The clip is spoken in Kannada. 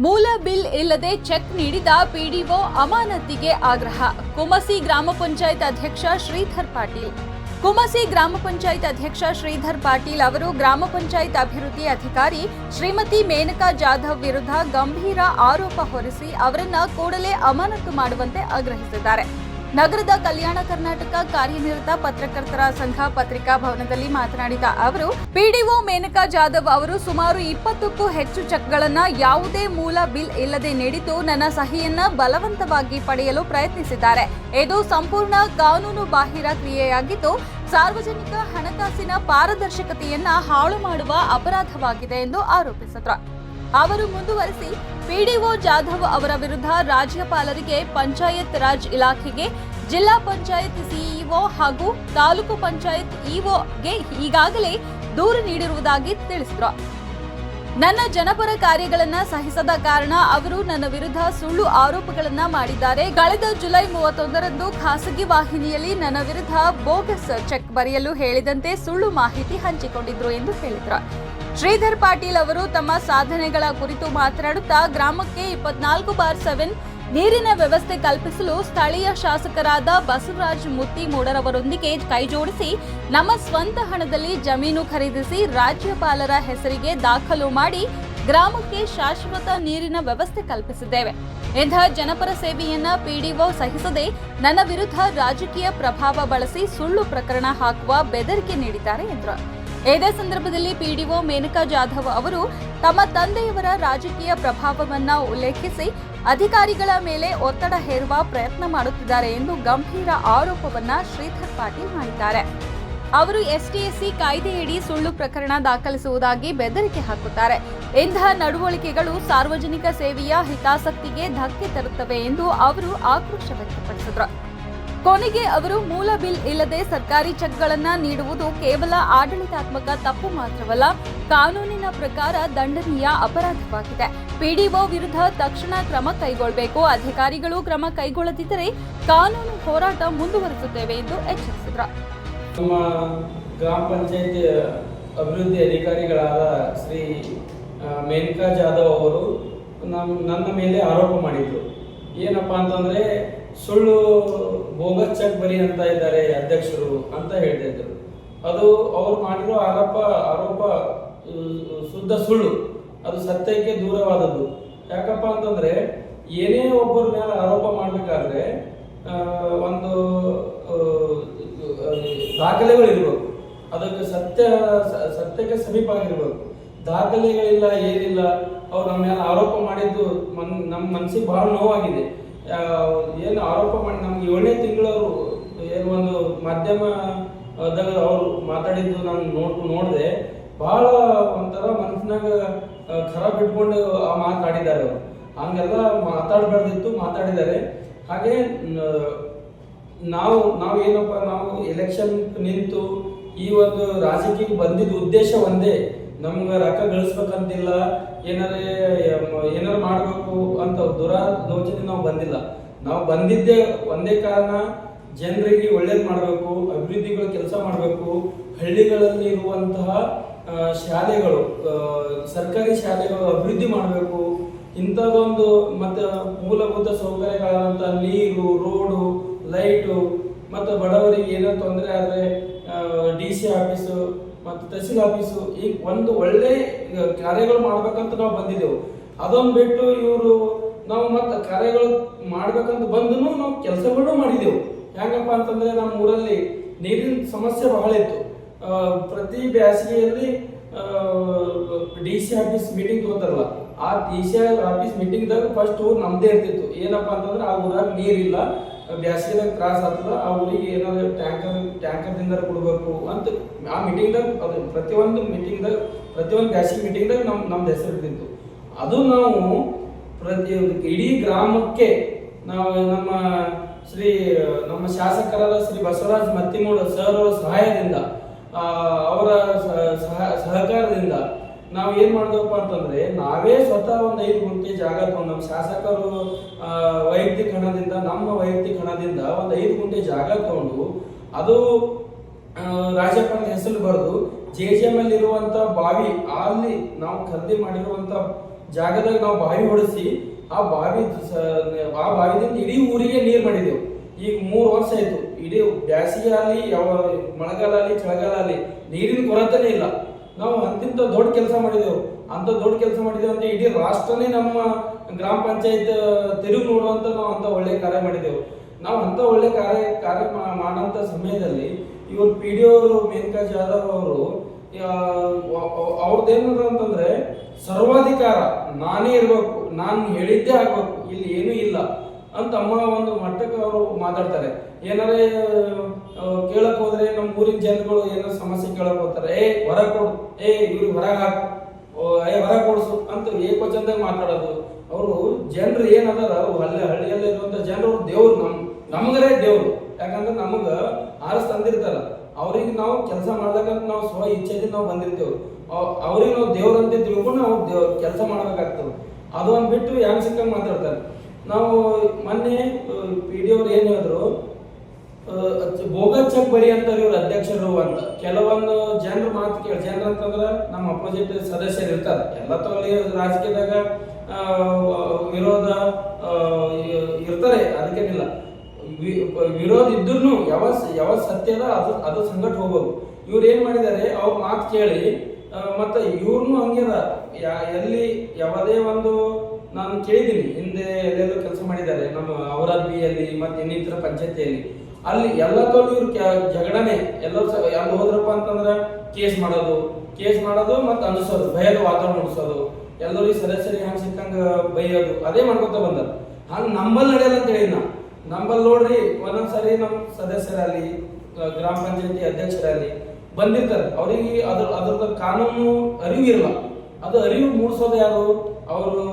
ಮೂಲ ಬಿಲ್ ಇಲ್ಲದೆ ಚೆಕ್ ನೀಡಿದ ಪಿಡಿಒ ಅಮಾನತಿಗೆ ಆಗ್ರಹ. ಕುಮಸಿ ಗ್ರಾಮ ಪಂಚಾಯತ್ ಅಧ್ಯಕ್ಷ ಶ್ರೀಧರ್ ಪಾಟೀಲ್. ಕುಮಸಿ ಗ್ರಾಮ ಪಂಚಾಯತ್ ಅಧ್ಯಕ್ಷ ಶ್ರೀಧರ್ ಪಾಟೀಲ್ ಅವರು ಗ್ರಾಮ ಪಂಚಾಯತ್ ಅಭಿವೃದ್ಧಿ ಅಧಿಕಾರಿ ಶ್ರೀಮತಿ ಮೇನಕಾ ಜಾಧವ್ ವಿರುದ್ಧ ಗಂಭೀರ ಆರೋಪ ಹೊರಿಸಿ ಅವರನ್ನ ಕೂಡಲೇ ಅಮಾನತು ಮಾಡುವಂತೆ ಆಗ್ರಹಿಸಿದ್ದಾರೆ. ನಗರದ ಕಲ್ಯಾಣ ಕರ್ನಾಟಕ ಕಾರ್ಯನಿರತ ಪತ್ರಕರ್ತರ ಸಂಘ ಪತ್ರಿಕಾ ಭವನದಲ್ಲಿ ಮಾತನಾಡಿದ ಅವರು, ಪಿಡಿಒ ಮೇನಕಾ ಜಾಧವ್ ಅವರು ಸುಮಾರು ಇಪ್ಪತ್ತಕ್ಕೂ ಹೆಚ್ಚು ಚೆಕ್ಗಳನ್ನ ಯಾವುದೇ ಮೂಲ ಬಿಲ್ ಇಲ್ಲದೆ ನೀಡಿದ್ದು ನನ್ನ ಸಹಿಯನ್ನ ಬಲವಂತವಾಗಿ ಪಡೆಯಲು ಪ್ರಯತ್ನಿಸಿದ್ದಾರೆ. ಇದು ಸಂಪೂರ್ಣ ಕಾನೂನು ಬಾಹಿರ ಕ್ರಿಯೆಯಾಗಿದ್ದು, ಸಾರ್ವಜನಿಕ ಹಣಕಾಸಿನ ಪಾರದರ್ಶಕತೆಯನ್ನ ಹಾಳು ಮಾಡುವ ಅಪರಾಧವಾಗಿದೆ ಎಂದು ಆರೋಪಿಸಿದರು. ಅವರು ಮುಂದುವರೆಸಿ ಪಿಡಿಒ ಜಾಧವ್ ಅವರ ವಿರುದ್ಧ ರಾಜ್ಯಪಾಲರಿಗೆ ಪಂಚಾಯತ್ ರಾಜ್ ಇಲಾಖೆಗೆ ಜಿಲ್ಲಾ ಪಂಚಾಯತ್ ಸಿಇಒ ಹಾಗೂ ತಾಲೂಕು ಪಂಚಾಯತ್ ಇಒಗೆ ಈಗಾಗಲೇ ದೂರು ನೀಡಿರುವುದಾಗಿ ತಿಳಿಸಿದರು. ನನ್ನ ಜನಪರ ಕಾರ್ಯಗಳನ್ನು ಸಹಿಸದ ಕಾರಣ ಅವರು ನನ್ನ ವಿರುದ್ಧ ಸುಳ್ಳು ಆರೋಪಗಳನ್ನು ಮಾಡಿದ್ದಾರೆ. ಕಳೆದ ಜುಲೈ ಮೂವತ್ತೊಂದರಂದು ಖಾಸಗಿ ವಾಹಿನಿಯಲ್ಲಿ ನನ್ನ ವಿರುದ್ಧ ಬೋಗಸ್ ಚೆಕ್ ಬರೆಯಲು ಹೇಳಿದಂತೆ ಸುಳ್ಳು ಮಾಹಿತಿ ಹಂಚಿಕೊಂಡಿದ್ರು ಎಂದು ಹೇಳಿದರು. ಶ್ರೀಧರ್ ಪಾಟೀಲ್ ಅವರು ತಮ್ಮ ಸಾಧನೆಗಳ ಕುರಿತು ಮಾತನಾಡುತ್ತಾ ಗ್ರಾಮಕ್ಕೆ ಇಪ್ಪತ್ನಾಲ್ಕು ಬಾರ್ ಸೆವೆನ್ ನೀರಿನ ವ್ಯವಸ್ಥೆ ಕಲ್ಪಿಸಲು ಸ್ಥಳೀಯ ಶಾಸಕರಾದ ಬಸವರಾಜ್ ಮುತ್ತಿಮೂಡರವರೊಂದಿಗೆ ಕೈಜೋಡಿಸಿ ನಮ್ಮ ಸ್ವಂತ ಹಣದಲ್ಲಿ ಜಮೀನು ಖರೀದಿಸಿ ರಾಜ್ಯಪಾಲರ ಹೆಸರಿಗೆ ದಾಖಲು ಮಾಡಿ ಗ್ರಾಮಕ್ಕೆ ಶಾಶ್ವತ ನೀರಿನ ವ್ಯವಸ್ಥೆ ಕಲ್ಪಿಸಿದ್ದೇವೆ. ಇಂತಹ ಜನಪರ ಸೇವೆಯನ್ನ ಪಿಡಿಒ ಸಹಿಸದೆ ನನ್ನ ವಿರುದ್ಧ ರಾಜಕೀಯ ಪ್ರಭಾವ ಬಳಸಿ ಸುಳ್ಳು ಪ್ರಕರಣ ಹಾಕುವ ಬೆದರಿಕೆ ನೀಡಿದ್ದಾರೆ ಎಂದರು. ಇದೇ ಸಂದರ್ಭದಲ್ಲಿ ಪಿಡಿಒ ಮೇನಕಾ ಜಾಧವ್ ಅವರು ತಮ್ಮ ತಂದೆಯವರ ರಾಜಕೀಯ ಪ್ರಭಾವವನ್ನ ಉಲ್ಲೇಖಿಸಿ ಅಧಿಕಾರಿಗಳ ಮೇಲೆ ಒತ್ತಡ ಹೇರುವ ಪ್ರಯತ್ನ ಮಾಡುತ್ತಿದ್ದಾರೆ ಎಂದು ಗಂಭೀರ ಆರೋಪವನ್ನ ಶ್ರೀಧರ್ ಪಾಟೀಲ್ ಮಾಡಿದ್ದಾರೆ. ಅವರು ಎಸ್ಟಿಎಸ್ಸಿ ಕಾಯ್ದೆಯಡಿ ಸುಳ್ಳು ಪ್ರಕರಣ ದಾಖಲಿಸುವುದಾಗಿ ಬೆದರಿಕೆ ಹಾಕುತ್ತಾರೆ. ಇಂತಹ ನಡವಳಿಕೆಗಳು ಸಾರ್ವಜನಿಕ ಸೇವೆಯ ಹಿತಾಸಕ್ತಿಗೆ ಧಕ್ಕೆ ತರುತ್ತವೆ ಎಂದು ಅವರು ಆಕ್ರೋಶ ವ್ಯಕ್ತಪಡಿಸಿದರು. ಕೊನೆಗೆ ಅವರು ಮೂಲ ಬಿಲ್ ಇಲ್ಲದೆ ಸರ್ಕಾರಿ ಚೆಕ್ಗಳನ್ನ ನೀಡುವುದು ಕೇವಲ ಆಡಳಿತಾತ್ಮಕ ತಪ್ಪು ಮಾತ್ರವಲ್ಲ, ಕಾನೂನಿನ ಪ್ರಕಾರ ದಂಡನೀಯ ಅಪರಾಧವಾಗಿದೆ. ಪಿಡಿಒ ವಿರುದ್ಧ ತಕ್ಷಣ ಕ್ರಮ ಕೈಗೊಳ್ಳಬೇಕು ಅಧಿಕಾರಿಗಳು ಕ್ರಮ ಕೈಗೊಳ್ಳದಿದ್ದರೆ ಕಾನೂನು ಹೋರಾಟ ಮುಂದುವರಿಸುತ್ತೇವೆ ಎಂದು ಎಚ್ಚರಿಸಿದರು. ನಮ್ಮ ಗ್ರಾಮ ಪಂಚಾಯತ್ ಅಭಿವೃದ್ಧಿ ಅಧಿಕಾರಿಗಳಾದ ಶ್ರೀ ಮೇನಕಾ ಜಾಧವ್ ಅವರು ನಮ್ಮ ನನ್ನ ಮೇಲೆ ಆರೋಪ ಮಾಡಿದರು. ಏನಪ್ಪ ಅಂತಂದರೆ ಸುಳ್ಳು ಬೋಗಸ್ ಚೆಕ್ ಬರಿ ಅಂತ ಇದ್ದಾರೆ ಅಧ್ಯಕ್ಷರು ಅಂತ ಹೇಳ್ತಾ ಅದು ಅವ್ರು ಮಾಡಿರೋ ಆರೋಪ ಆರೋಪ ಶುದ್ಧ ಸುಳ್ಳು. ಅದು ಸತ್ಯಕ್ಕೆ ದೂರವಾದದ್ದು. ಯಾಕಪ್ಪ ಅಂತಂದ್ರೆ ಏನೇ ಒಬ್ಬರ ಮೇಲೆ ಆರೋಪ ಮಾಡಬೇಕಾದ್ರೆ ಒಂದು ಆ, ದಾಖಲೆಗಳು ಇರಬೇಕು ಅದಕ್ಕೆ ಸತ್ಯ ಸತ್ಯಕ್ಕೆ ಸಮೀಪ ಆಗಿರ್ಬೇಕು. ದಾಖಲೆಗಳಿಲ್ಲ ಏನಿಲ್ಲ. ಅವ್ರು ನಮ್ಮ ಮೇಲೆ ಆರೋಪ ಮಾಡಿದ್ದು ಮನ್ ನಮ್ಮ ಮನಸ್ಸಿಗೆ ಬಹಳ ನೋವಾಗಿದೆ. ಏನು ಆರೋಪ ಮಾಡಿ, ನಮ್ಗೆ ಏಳನೇ ತಿಂಗಳವರು ಏನು ಒಂದು ಮಾಧ್ಯಮದಾಗ ಅವರು ಮಾತಾಡಿದ್ದು ನಾನು ನೋಡ್, ನೋಡಿದೆ. ಬಹಳ ಒಂಥರ ಮನಸ್ಸಿನಾಗ ಖರಾಬ್ ಇಟ್ಕೊಂಡು ಆ ಮಾತಾಡಿದ್ದಾರೆ ಅವರು. ಹಂಗೆಲ್ಲ ಮಾತಾಡಬಾರ್ದಿತ್ತು, ಮಾತಾಡಿದ್ದಾರೆ. ಹಾಗೆ ನಾವು ನಾವು ಏನಪ್ಪ, ನಾವು ಎಲೆಕ್ಷನ್ ನಿಂತು ಈ ಒಂದು ರಾಜಕೀಯಕ್ಕೆ ಬಂದಿದ್ದ ಉದ್ದೇಶ ಒಂದೇ. ನಮ್ಗೆ ರೊಕ್ಕ ಗಳಿಸ್ಬೇಕಂತಿಲ್ಲ. ಏನಾರೇ ಏನಾರು ಮಾಡಬೇಕು ಅಂತ ದುರಾಲೋಚನೆ ನಾವು ಬಂದಿಲ್ಲ. ನಾವು ಬಂದಿದ್ದೇ ಒಂದೇ ಕಾರಣ ಜನರಿಗೆ ಒಳ್ಳೇದು ಮಾಡಬೇಕು, ಅಭಿವೃದ್ಧಿಗಳು ಕೆಲಸ ಮಾಡಬೇಕು, ಹಳ್ಳಿಗಳಲ್ಲಿ ಇರುವಂತಹ ಶಾಲೆಗಳು ಸರ್ಕಾರಿ ಶಾಲೆಗಳು ಅಭಿವೃದ್ಧಿ ಮಾಡಬೇಕು. ಇಂಥದ್ದೊಂದು ಮತ್ತು ಮೂಲಭೂತ ಸೌಕರ್ಯಗಳಾದಂಥ ನೀರು, ರೋಡು, ಲೈಟು, ಮತ್ತು ಬಡವರಿಗೆ ಏನೋ ತೊಂದರೆ ಆದರೆ ಡಿ ಸಿ ಆಫೀಸು ಮತ್ತು ತಹಸೀಲ್ ಆಫೀಸು ಈ ಒಂದು ಒಳ್ಳೆ ಕಾರ್ಯಗಳು ಮಾಡಬೇಕಂತ ನಾವು ಬಂದಿದ್ದೆವು. ಅದೊಂದು ಬಿಟ್ಟು ಇವರು ನಾವು ಮತ್ತೆ ಕಾರ್ಯಗಳು ಮಾಡ್ಬೇಕಂತ ಬಂದು ನಾವು ಕೆಲಸಗಳನ್ನು ಮಾಡಿದೆವು. ಯಾಕಪ್ಪ ಅಂತಂದ್ರೆ ನಮ್ಮ ಊರಲ್ಲಿ ನೀರಿನ ಸಮಸ್ಯೆ ಬಹಳ ಇತ್ತು. ಪ್ರತಿ ಬೇಸಿಗೆಯಲ್ಲಿ ಡಿ ಸಿ ಆಫೀಸ್ ಮೀಟಿಂಗ್ ತಗೋತಾರಲ್ಲ, ಆ ಡಿ ಸಿ ಆಫೀಸ್ ಮೀಟಿಂಗ್ದಾಗ ಫಸ್ಟ್ ಊರು ನಮ್ದೇ ಇರ್ತಿತ್ತು. ಏನಪ್ಪ ಅಂತಂದ್ರೆ ಆ ಊರಾಗ ನೀರಿಲ್ಲ, ಬ್ಯಾಸಿಗೆದಾಗ ತ್ರಾಸ ಆಗ್ತದ, ಆ ಊರಿಗೆ ಏನಾದ್ರು ಟ್ಯಾಂಕರ್ ಟ್ಯಾಂಕರ್ದಿಂದ ಕೊಡಬೇಕು ಅಂತ ಆ ಮೀಟಿಂಗ್ದಾಗ ಅದು ಪ್ರತಿಯೊಂದು ಮೀಟಿಂಗ್ದಾಗ ಪ್ರತಿಯೊಂದು ಬ್ಯಾಸಿಗೆ ಮೀಟಿಂಗ್ದಾಗ ನಮ್, ನಮ್ದು ಹೆಸರು ಇರ್ತಿತ್ತು. ಅದು ನಾವು ಪ್ರತಿ ಇಡೀ ಗ್ರಾಮಕ್ಕೆ ನಾವು ನಮ್ಮ ಶ್ರೀ, ನಮ್ಮ ಶಾಸಕರಾದ ಶ್ರೀ ಬಸವರಾಜ್ ಮತ್ತಿಮೂಡ ಸರ್ ಅವರ ಸಹಾಯದಿಂದ ಅವರ ಸಹ- ಸಹಕಾರದಿಂದ ನಾವು ಏನ್ ಮಾಡಿದೆವಪ್ಪ ಅಂತಂದ್ರೆ, ನಾವೇ ಸ್ವತಃ ಒಂದು ಐದು ಗುಂಟೆ ಜಾಗ ತಗೊಂಡು ನಮ್ಮ ಶಾಸಕರು ವೈಯಕ್ತಿಕ ಹಣದಿಂದ, ನಮ್ಮ ವೈಯಕ್ತಿಕ ಹಣದಿಂದ ಒಂದು ಐದು ಗುಂಟೆ ಜಾಗ ತಗೊಂಡು ಅದು ರಾಜಪ್ಪನ ಹೆಸರು ಬರೆದು ಜೆ ಜೆ ಎಂ ಅಲ್ಲಿ ಬಾವಿ, ಅಲ್ಲಿ ನಾವು ಖರೀದಿ ಮಾಡಿರುವಂತ ಜಾಗದಾಗ ನಾವು ಬಾವಿ ಹೊಡಿಸಿ, ಆ ಬಾವಿ ಆ ಬಾವಿದಿಂದ ಇಡೀ ಊರಿಗೆ ನೀರು ಮಾಡಿದೆವು ಈಗ ಮೂರು ವರ್ಷ ಆಯ್ತು. ಇಡೀ ಬ್ಯಾಸಿಗೆ ಆಗಲಿ ಯಾವ ಮಳೆಗಾಲ ಆಗಲಿ ಚಳಿಗಾಲ ಆಗಲಿ ನೀರಿನ ಕೊರತೆನೇ ಇಲ್ಲ. ನಾವು ಅಂತಿಂತ ದೊಡ್ಡ ಕೆಲಸ ಮಾಡಿದೆವು. ಅಂತ ದೊಡ್ಡ ಕೆಲಸ ಮಾಡಿದೆವು ಅಂತ ಇಡೀ ರಾಷ್ಟ್ರನೇ ನಮ್ಮ ಗ್ರಾಮ ಪಂಚಾಯತ್ ತಿರುಗಿ ನೋಡುವಂತ ನಾವು ಅಂತ ಒಳ್ಳೆ ಕಾರ್ಯ ಮಾಡಿದೆವು. ನಾವು ಅಂತ ಒಳ್ಳೆ ಕಾರ್ಯ ಕಾರ್ಯ ಮಾ- ಮಾಡಂತ ಸಮಯದಲ್ಲಿ ಇವರು ಪಿ ಡಿ ಅವರು ಮೇನಕಾ ಜಾಧವ್ ಅವರು ಅವ್ರದ್ದೇನದ ಅಂತಂದ್ರೆ ಸರ್ವಾಧಿಕಾರ, ನಾನೇ ಇರಬೇಕು, ನಾನು ಹೇಳಿದ್ದೇ ಆಗ್ಬೇಕು, ಇಲ್ಲಿ ಏನೂ ಇಲ್ಲ ಅಂತ ಅಮ್ಮ ಒಂದು ಮಟ್ಟಕ್ಕೆ ಅವರು ಮಾತಾಡ್ತಾರೆ. ಏನಾರೇ ಕೇಳಕ್ ಹೋದ್ರೆ ನಮ್ಮ ಊರಿನ ಜನಗಳು ಏನೋ ಸಮಸ್ಯೆ ಕೇಳಕ್ ಹೋಗ್ತಾರೆ. ಏ, ಹೊರ ಕೊಡು. ಏ ಇವ್ರಿಗೆ ಹೊರಗೆ ಹಾಕು. ಏ, ಹೊರ ಕೊಡ್ಸು ಅಂತ ಏಕವಚನದಾಗ ಮಾತಾಡೋದು. ಅವರು ಜನರು ಏನದಾರ ಹಳ್ಳಿ, ಹಳ್ಳಿಯಲ್ಲಿ ಇರುವಂತ ಜನರು ದೇವ್ರು ನಮ್, ನಮ್ಗರೇ ದೇವ್ರು. ಯಾಕಂದ್ರೆ ನಮಗ ಆರಸ್ ತಂದಿರ್ತಾರ. ಅವ್ರಿಗೆ ನಾವು ಕೆಲಸ ಮಾಡ್ಬೇಕಂತ ನಾವು ಸ್ವ ಇಚ್ಛೆದಿಂದ ನಾವು ಬಂದಿರ್ತೇವೆ. ಅವ್- ಅವ್ರಿಗೆ ನಾವು ದೇವ್ರಂತೆ ತಿಳ್ಕೊಂಡು ನಾವು ದೇವ್ ಕೆಲಸ ಮಾಡ್ಬೇಕಾಗ್ತದೆ. ಅದು ಒಂದ್ ಬಿಟ್ಟು ಹೆಂಗ್ ಸಿಕ್ಕಂಗೆ ಮಾತಾಡ್ತಾರೆ. ನಾವು ಮೊನ್ನೆ ಪಿ ಡಿ ಅವ್ರು ಏನ್ ಹೇಳಿದ್ರು ಭೋಗ ಚೆಕ್ ಬರಿ ಅಂತಾರೆ ಇವ್ರ ಅಧ್ಯಕ್ಷರು ಅಂತ. ಕೆಲವೊಂದು ಜನರು ಮಾತು ಕೇಳಿ, ಜನರು ಅಂತಂದ್ರೆ ನಮ್ಮ ಅಪೋಸಿಟ್ ಸದಸ್ಯರು ಇರ್ತಾರೆ. ಎಲ್ಲ ತಗೊಳ್ಳಿ ರಾಜಕೀಯದಾಗ ವಿರೋಧ ಇರ್ತಾರೆ, ಅದಕ್ಕೇನಿಲ್ಲ. ವಿರೋಧ ಇದ್ರೂ ಯಾವ ಯಾವ ಸತ್ಯದ ಅದು ಅದು ಸಂಗಟ್ ಹೋಗೋದು. ಇವ್ರು ಏನ್ ಮಾಡಿದ್ದಾರೆ, ಅವ್ರ ಮಾತು ಕೇಳಿ ಮತ್ತು ಇವ್ರನ್ನು ಹಂಗಿರ ಯಾ- ಎಲ್ಲಿ, ಯಾವುದೇ ಒಂದು, ನಾನು ಕೇಳಿದ್ದೀನಿ, ಹಿಂದೆ ಎಲ್ಲೆಲ್ಲೋ ಕೆಲಸ ಮಾಡಿದ್ದಾರೆ, ನಮ್ಮ ಅವರ ಬಿಯಲ್ಲಿ ಮತ್ತೆ ಇನ್ನಿತರ ಪಂಚಾಯತಿಯಲ್ಲಿ. ಅಲ್ಲಿ ಎಲ್ಲ ತೋಲಿ ಇವ್ರು ಜಗಳನೆ, ಎಲ್ಲರೂ ಅಲ್ಲಿ ಹೋದ್ರಪ್ಪ ಅಂತಂದ್ರೆ ಕೇಸ್ ಮಾಡೋದು ಕೇಸ್ ಮಾಡೋದು ಮತ್ತೆ ಅನಿಸೋದು ಭಯದ ವಾತಾವರಣ ಉಡಿಸೋದು ಎಲ್ಲರಿಗೂ ಸದಸ್ಯರಿಗೆ ಹಂಗೆ ಸಿಕ್ಕಂಗೆ ಬೈಯೋದು, ಅದೇ ಮಾಡ್ಕೊತ ಬಂದಾರ. ಹಂಗೆ ನಮ್ಮಲ್ಲಿ ನಡೆಯಲ್ಲ ಅಂತ ಹೇಳಿ ನಾ ನಂಬಲ್ ನೋಡ್ರಿ ಒಂದೊಂದ್ಸರಿ ನಮ್ಮ ಸದಸ್ಯರಲ್ಲಿ ಗ್ರಾಮ ಪಂಚಾಯತಿ ಅಧ್ಯಕ್ಷರಲ್ಲಿ ಬಂದಿರ್ತಾರೆ. ಅವರಿಗೆ ಅದ್ರ ಅದ್ರದ್ದು ಕಾನೂನು ಅರಿವು ಇರಲ್ಲ ಅದು ಅರಿವು ಮೂಡಿಸೋದು ಯಾರು? ಅವರು